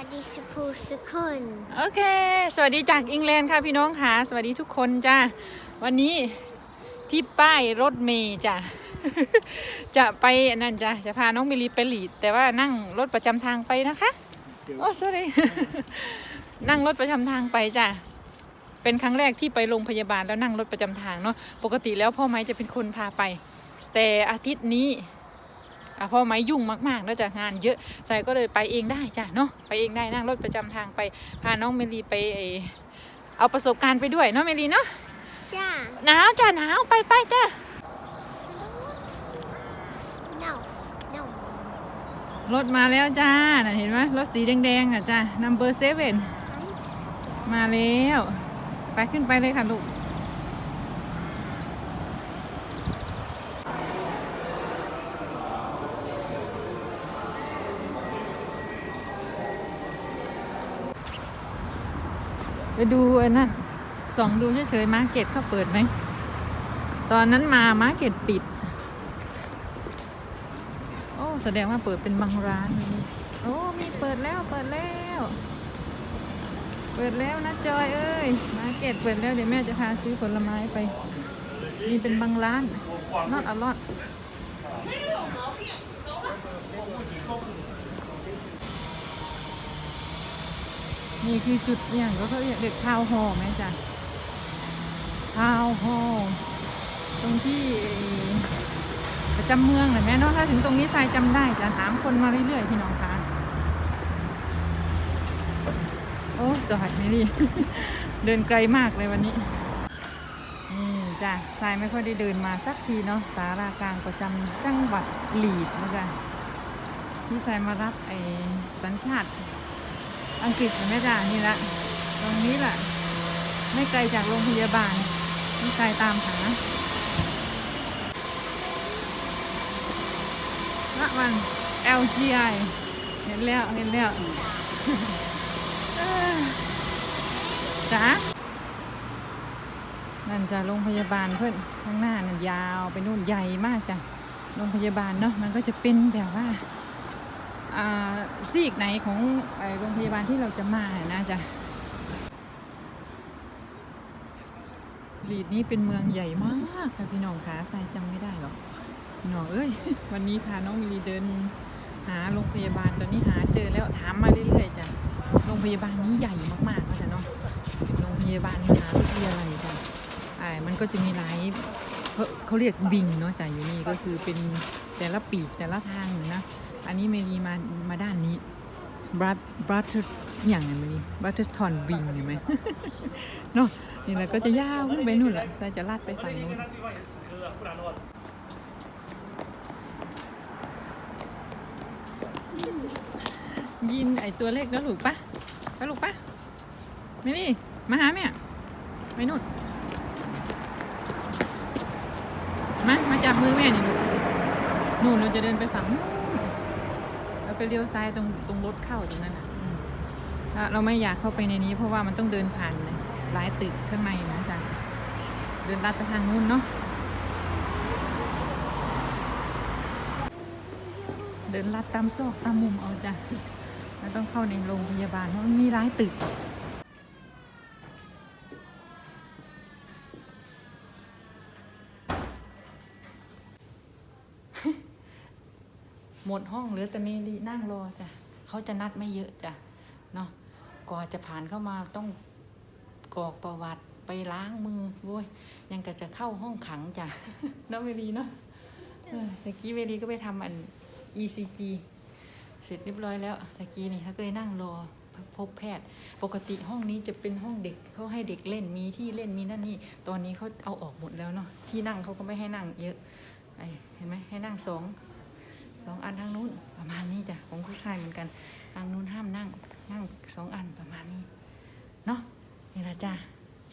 วัสดีสุภูสุคนโอเค สวัสดีจากอังกฤษค่ะพี่น้องค่ะ สวัสดีทุกคนจ้าวันนี้ที่ป้ายรถเมย์จ้ะ จะไปนั่นจ้ะ จะพาน้องมิลลีไปหลีด แต่ว่านั่งรถประจำทางไปนะคะ โอ้ sorry นั่งรถประจำทางไปจ้ะ เป็นครั้งแรกที่ไปโรงพยาบาลแล้วนั่งรถประจำทางเนาะ ปกติแล้วพ่อไม้จะเป็นคนพาไป แต่อาทิตย์นี้ อะพ่อไม้ยุ่งมากๆแล้วจ้ะงานเยอะใส่ก็เลยไปเองได้จ้ะเนาะไปเองได้นั่งรถประจำทางไปพาน้องเมลีไปเอ่อเอาประสบการณ์ไปด้วยเนาะเมลีเนาะจ้าหนาวจ้ะหนาวไปไปจ้ะ no no รถมาแล้วจ้าน่ะเห็นไหมรถสีแดงๆอะจ้ะ number seven มาแล้ว ไปขึ้นไปเลยค่ะลูก ไปดูไอ้นั่นส่องดูเฉยๆมาร์เก็ตเขาเปิดไหม ตอนนั้นมามาร์เก็ตปิด โอ้ แสดงว่าเปิดเป็นบางร้านนี่โอ้ มีเปิดแล้วเปิดแล้ว เปิดแล้วนะจอยเอ้ย มาร์เก็ตเปิดแล้วเดี๋ยวแม่จะพาซื้อผลไม้ไป มีเป็นบางร้าน not a lot นี่คือจุดอย่างก็เขาเรียกเด็กทาวน์ฮอไหมจ๊ะทาวน์ฮอตรงที่ประจำเมืองเลยแม่เนาะถ้าถึงตรงนี้ทรายจำได้จะถามคนมาเรื่อยๆพี่น้องคะโอ้จอดไม่ดีเดินไกลมากเลยวันนี้ นี่จ้ะทรายไม่ค่อยได้เดินมาสักทีเนาะสารากลางประจำจังหวัดหลีดนะจ๊ะที่ทรายมารับไอ้สัญชาติ อังกฤษเห็นไหมจ๊ะนี่ละตรงนี้แหละไม่ไกลจากโรงพยาบาลไม่ไกลตามหาละมัน LGI เห็นแล้วเห็นแล้วเอ้านั่นจะโรงพยาบาลเพื่อนข้างหน้านั่นยาวไปนู่นใหญ่มากจ้ะโรงพยาบาลเนาะมันก็จะเป็นแบบว่า ซีกไหนของโรงพยาบาลที่เราจะมานะจ๊ะลีดนี้เป็นเมืองใหญ่มากค่ะพี่น้องคะใส่จำไม่ได้หรอกพี่น้องเอ้ย วันนี้พาน้องมิลีเดิน หาโรงพยาบาลตอนนี้หาเจอแล้วถามมาเรื่อยๆจ้ะโรงพยาบาลนี้ใหญ่มากๆนะจ๊ะเนาะเป็นโรงพยาบาลมหาวิทยาลัยจ้ะไอ้มันก็จะมีหลายเขาเขาเรียกวิงเนาะจ้ะอยู่นี่ก็คือเป็นแต่ละปีกแต่ละทางนะ อันนี้เมลีมามาด้านนี้บรัตบรัตอย่างไรเมลีบรัตทอนวิงเห็นไหมเนาะนี่แหละก็จะยาวขึ้นไปนู่นแหละแต่จะลาดไปฝั่งนู้นยินไอตัวเล็กแล้วลูกปะไปลูกปะเมลีมาหาแม่ไปนู่นมามาจับมือแม่นี่ลูกนู่นเราจะเดินไปฝั่งนู้น ไปเลี้ยวซ้ายตรงตรงรถเข้าตรงนั้นอะเราไม่อยากเข้าไปในนี้เพราะว่ามันต้องเดินผ่านหลายตึกข้างในนะจ๊ะเดินลัดไปทางนู้นเนาะเดินลัดตามซอกตามมุมเอาจ้ะแล้วต้องเข้าในโรงพยาบาลเพราะมันมีหลายตึก หมดห้องเหลือแต่เมลีนั่งรอจ้ะเขาจะนัดไม่เยอะจ้ะเนาะก่อนจะผ่านเข้ามาต้องกรอกประวัติไปล้างมือโว้ยยังก็จะเข้าห้องขังจ้ะเนาะเมลีเนาะเออตะกี้เมลีก็ไปทำอัน ECG เสร็จเรียบร้อยแล้วตะกี้นี่เขาก็เลยนั่งรอพบแพทย์ ปกติห้องนี้จะเป็นห้องเด็กเขาให้เด็กเล่นมีที่เล่นมีนั่นนี่ ตอนนี้เขาเอาออกหมดแล้วเนาะที่นั่งเขาก็ไม่ให้นั่งเยอะไอเห็นไหมให้นั่งสอง สองอันทางนู้นประมาณนี้จ้ะของผู้ชายเหมือนกันทางนู้นห้ามนั่งนั่งสองอันประมาณนี้เนาะนี่แหละจ้ะ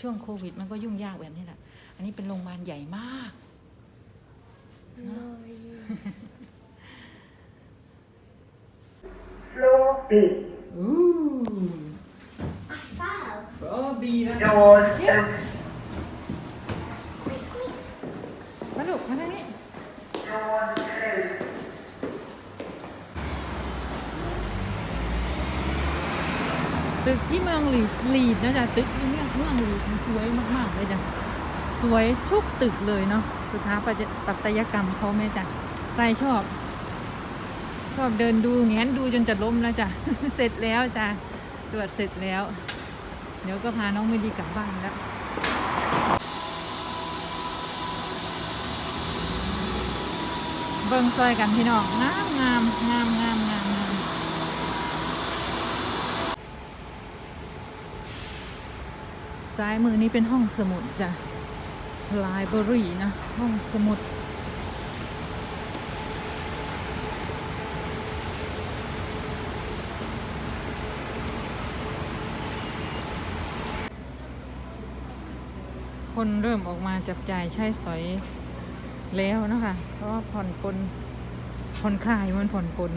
ช่วงโควิด มันก็ยุ่งยากแบบนี้แหละอันนี้เป็นโรงพยาบาลใหญ่มาก Floor B. อู้ I fell โอ้บีแล้ว Doors open. มาลูกมาทางนี้ Doors closed. ตึกที่เมืองลีด ลีดนะจ๊ะตึกที่เมืองเมืองลีดมันสวยมากๆเลยจ้ะสวยทุกตึกเลยเนาะสถาปัตยปัตยกรรมเขาแม่จ้ะใครชอบ ชอบเดินดูแงนดูจนจะล้มแล้วจ้ะเสร็จแล้วจ้ะตรวจเสร็จแล้ว เดี๋ยวก็พาน้องไม่ดีกลับบ้านแล้วเบิ่งซอยกันพี่น้องงามงามงามงามงามงาม ซ้ายมือนี้เป็นห้องสมุดจ้ะ library นะ ห้องสมุด คนเริ่มออกมาจับจ่ายใช้สอยแล้วเนาะคะ เพราะว่าผ่อนปลนผ่อนคลายมันผ่อนปลน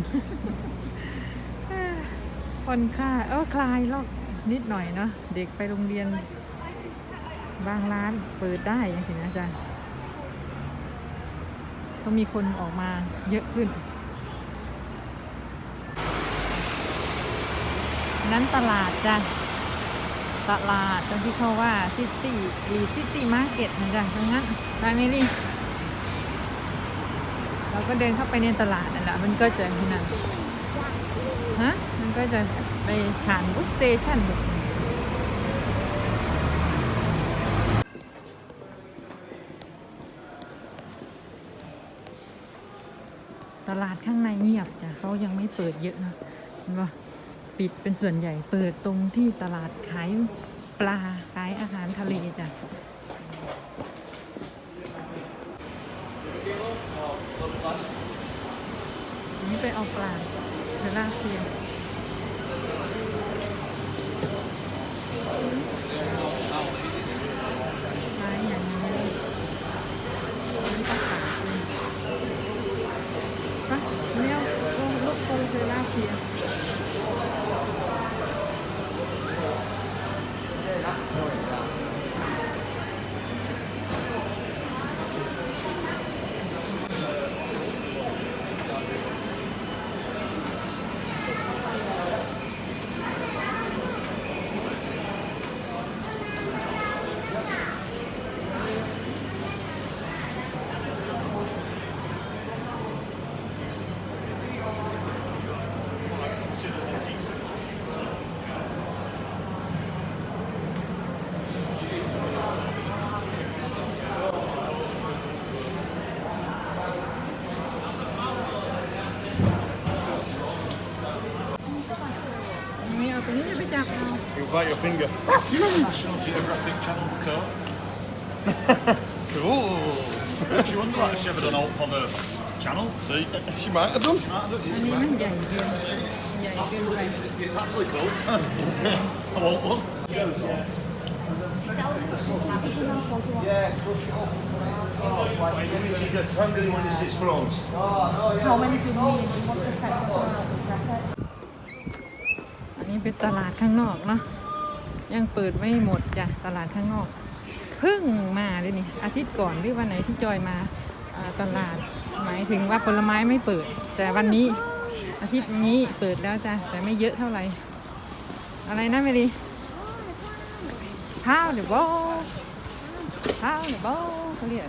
ผ่อนคลายเออคลายลอกนิดหน่อยเนาะเด็กไปโรงเรียน บางร้านเปิดได้ยังสินะจ๊ะก็มีคนออกมาเยอะขึ้น นั้นตลาดจ้ะ ตลาดตรงที่เขาว่าซิตี้หรือซิตี้มาร์เก็ตนะจ๊ะทั้งนั้นไปไหมลี่เราก็เดินเข้าไปในตลาดนั่นแหละมันก็จะที่นั่นฮะ มันก็จะไปผ่านบุสสเตชันแบบนี้ ลาดข้างในเงียบจ้ะเขายังไม่เปิดเยอะนะเห็นปะปิดเป็นส่วนใหญ่เปิดตรงที่ตลาดขายปลาขายอาหารทะเลจ้ะนนี้ไปเอาปลาเทล่าเซียปลาอย่างนี้นี่ปลาขาวเลยปะเนี่ยลงลูกโคเทล่าเซียนี่เอาตัว นี้ไปจับเอา You bite your finger. National Geographic Channel coat. Cool. Makes you wonder like she ever done out for the channel. See, she might have done. อันนี้มันใหญ่เกินใหญ่เกินไป Actually cool. I want one. She gets hungry when it's his prawns. เขาไม่ได้กินนี่มันจะใส่อั นนี้เป็นตลาดข้างนอกเนาะยังเปิดไม่หมดจ้ะตลาดข้างนอกเพิ่งมาเลยนี่อาทิตย์ก่อนหรือวันไหนที่จอยมาอ่าตลาดหมายถึงว่าผลไม้ไม่เปิด แต่วันนี้อาทิตย์นี้เปิดแล้วจ้ะแต่ไม่เยอะเท่าไหร่อะไรนะเมลีข้าวเดี๋ยวบอข้าวเดี๋ยวบอเขาเรียก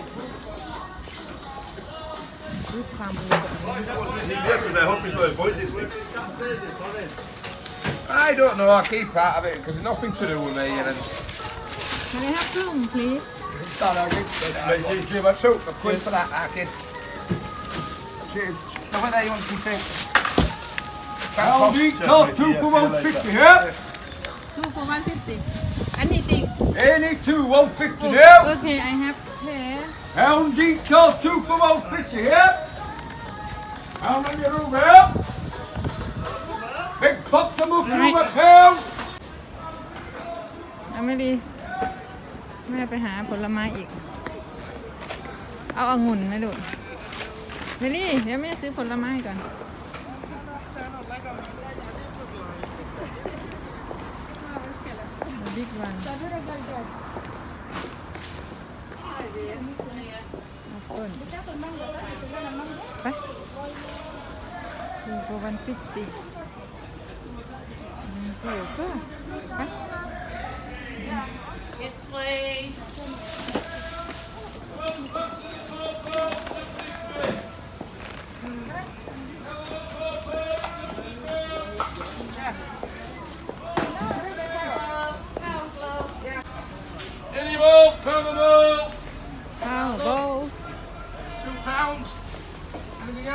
soup crumble. Yesterday, I hope people avoid it. I don't know, I keep out of it because it's nothing to do with me. And... Can I have room, please? Two for 150, yeah? Two for 150. Anything. Any two, 150 oh, now. Okay, I have hair Pound each, all two for 150 here. How many room here? Big pot to move through a pound. เอาไม่ดี แม่ไปหาผลไม้อีก เอาองุ่นไหมลูกเมลี่เดี๋ยวแม่ซื้อผลไม้ก่อนบิ๊ก วันแอปเปิ้ล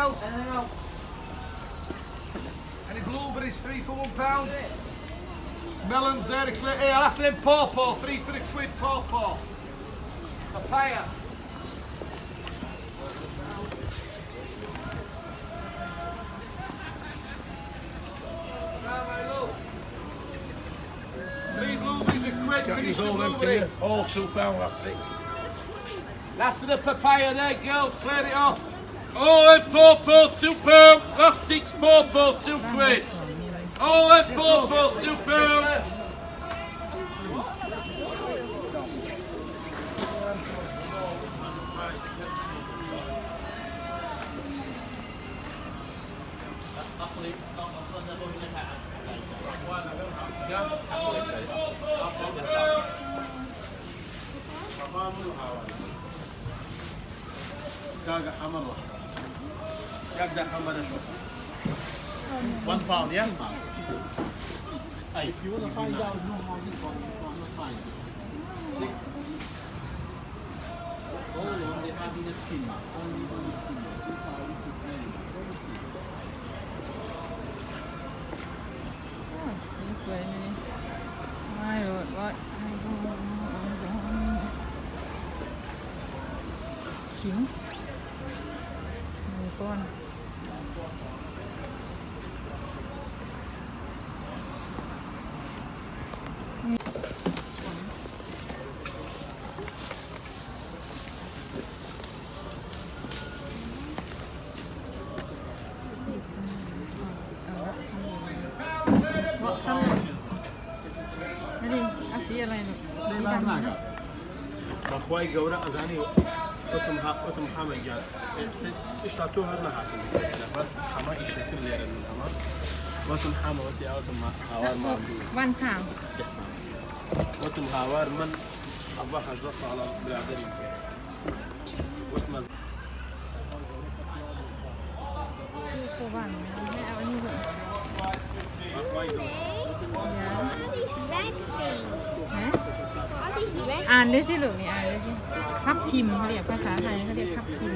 Anything else? Any blueberries, three for one pound? Melons there, a clear. Hey, that's them pawpaw, three for a quid, pawpaw. Papaya. Three blueberries a quid. Finish the blueberry. All oh, two pound, that's six. Last of the papaya there, girls. Clear it off. All them pawpaw, two pound, that's six pawpaw, two Grab? One pound, yeah? If you want to find out no how this one, you find. Six. All along they have in the skin, only on the skin. These are This way, I don't. I าขิง otum hama gel. Hepsi işte tu her ne hakim. Bas hama işletir diyelim ama. Basın hama ve diye otum havar mı? One pound. Yes ma'am. Otum havar mı? Allah hajda sağla birader imkan. Otmaz. อ่านเลยสิลูกนี่อ่าน ทับทิมเขาเรียกภาษาไทยเขาเรียกทับทิม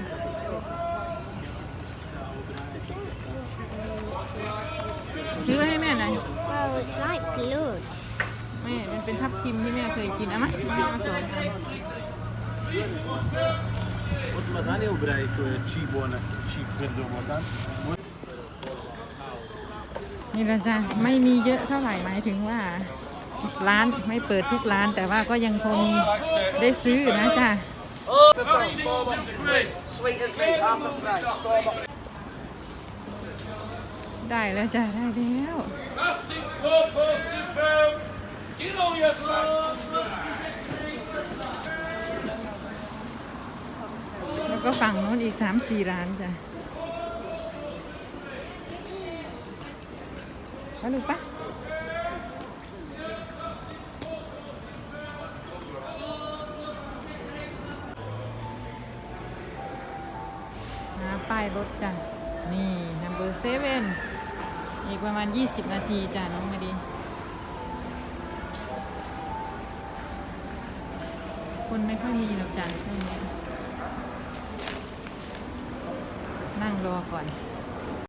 ซื้อให้แม่หน่อย Well, it's like blood. แม่มันเป็นทับทิมที่แม่เคยกินอะมาเอมาสองอัน Masane ubrai to cibo na cibo do makan นี่ละจ้ะไม่มีเยอะเท่าไหร่หมายถึงว่า ร้านไม่เปิดทุกร้านแต่ว่าก็ยังคงได้ซื้อนะจ้ะ That's six, two quid. Sweet as me, half the price. Four box. ได้แล้วจ้ะได้แล้ว That's six pawpaw, two pound. Get on your blood. แล้วก็ฝั่งนู้นอีกสามสี่ร้านจ้ะไปลูกปะายรถจ้ะ นี่ number seven อีกประมาณ 20 นาทีจ้ะ น้องมาดีคนไม่ค่อยมีหรอกจ้ะช่วงนี้นั่งรอก่อน